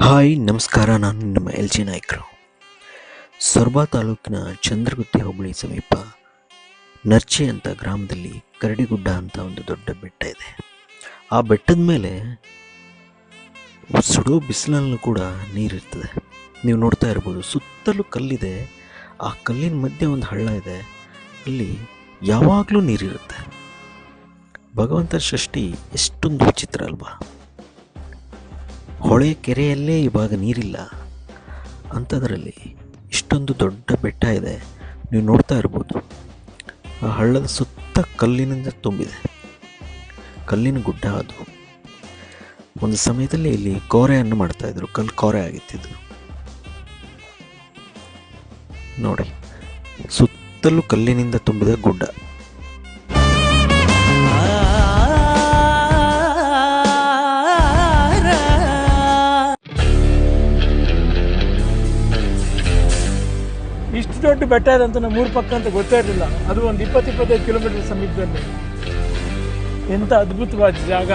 Hi, ನಮಸ್ಕಾರ. ನಾನು ನಿಮ್ಮ ಎಲ್ ಜಿ ನಾಯ್ಕರು. ಸೊರಬ ತಾಲೂಕಿನ ಚಂದ್ರಗುತ್ತಿ ಹೋಬಳಿ ಸಮೀಪ ನರ್ಚಿ ಅಂತ ಗ್ರಾಮದಲ್ಲಿ ಕರಡಿಗುಡ್ಡ ಅಂತ ಒಂದು ದೊಡ್ಡ ಬೆಟ್ಟ ಇದೆ. ಆ ಬೆಟ್ಟದ ಮೇಲೆ ಸುಡೋ ಬಿಸಿಲಲ್ಲೂ ಕೂಡ ನೀರಿರ್ತದೆ. ನೀವು ನೋಡ್ತಾ ಇರ್ಬೋದು, ಸುತ್ತಲೂ ಕಲ್ಲಿದೆ. ಆ ಕಲ್ಲಿನ ಮಧ್ಯೆ ಒಂದು ಹಳ್ಳ ಇದೆ. ಅಲ್ಲಿ ಯಾವಾಗಲೂ ನೀರಿರುತ್ತೆ. ಭಗವಂತ ಸೃಷ್ಟಿ ಎಷ್ಟೊಂದು ವಿಚಿತ್ರ ಅಲ್ವಾ. ಹೊಳೆ ಕೆರೆಯಲ್ಲೇ ಇವಾಗ ನೀರಿಲ್ಲ. ಅಂಥದ್ರಲ್ಲಿ ಇಷ್ಟೊಂದು ದೊಡ್ಡ ಬೆಟ್ಟ ಇದೆ. ನೀವು ನೋಡ್ತಾ ಇರ್ಬೋದು. ಆ ಹಳ್ಳದ ಸುತ್ತ ಕಲ್ಲಿನಿಂದ ತುಂಬಿದೆ. ಕಲ್ಲಿನ ಗುಡ್ಡ ಅದು. ಒಂದು ಸಮಯದಲ್ಲಿ ಇಲ್ಲಿ ಕೋರೆಯನ್ನು ಮಾಡ್ತಾಯಿದ್ರು ಕಲ್ಲು ಕೋರೆ ಆಗಿತ್ತಿದ್ದು. ನೋಡಿ, ಸುತ್ತಲೂ ಕಲ್ಲಿನಿಂದ ತುಂಬಿದ ಗುಡ್ಡ. ಇಷ್ಟು ದೊಡ್ಡ ಬೆಟ್ಟ ಇದೆ ಅಂತ ನಮ್ಮ ಊರ ಪಕ್ಕ ಅಂತ ಗೊತ್ತೇ ಇರಲಿಲ್ಲ. ಅದು ಒಂದು ಇಪ್ಪತ್ತು ಇಪ್ಪತ್ತೈದು ಕಿಲೋಮೀಟರ್ ಸಮೀಪದಲ್ಲಿ. ಎಂಥ ಅದ್ಭುತವಾದ ಜಾಗ.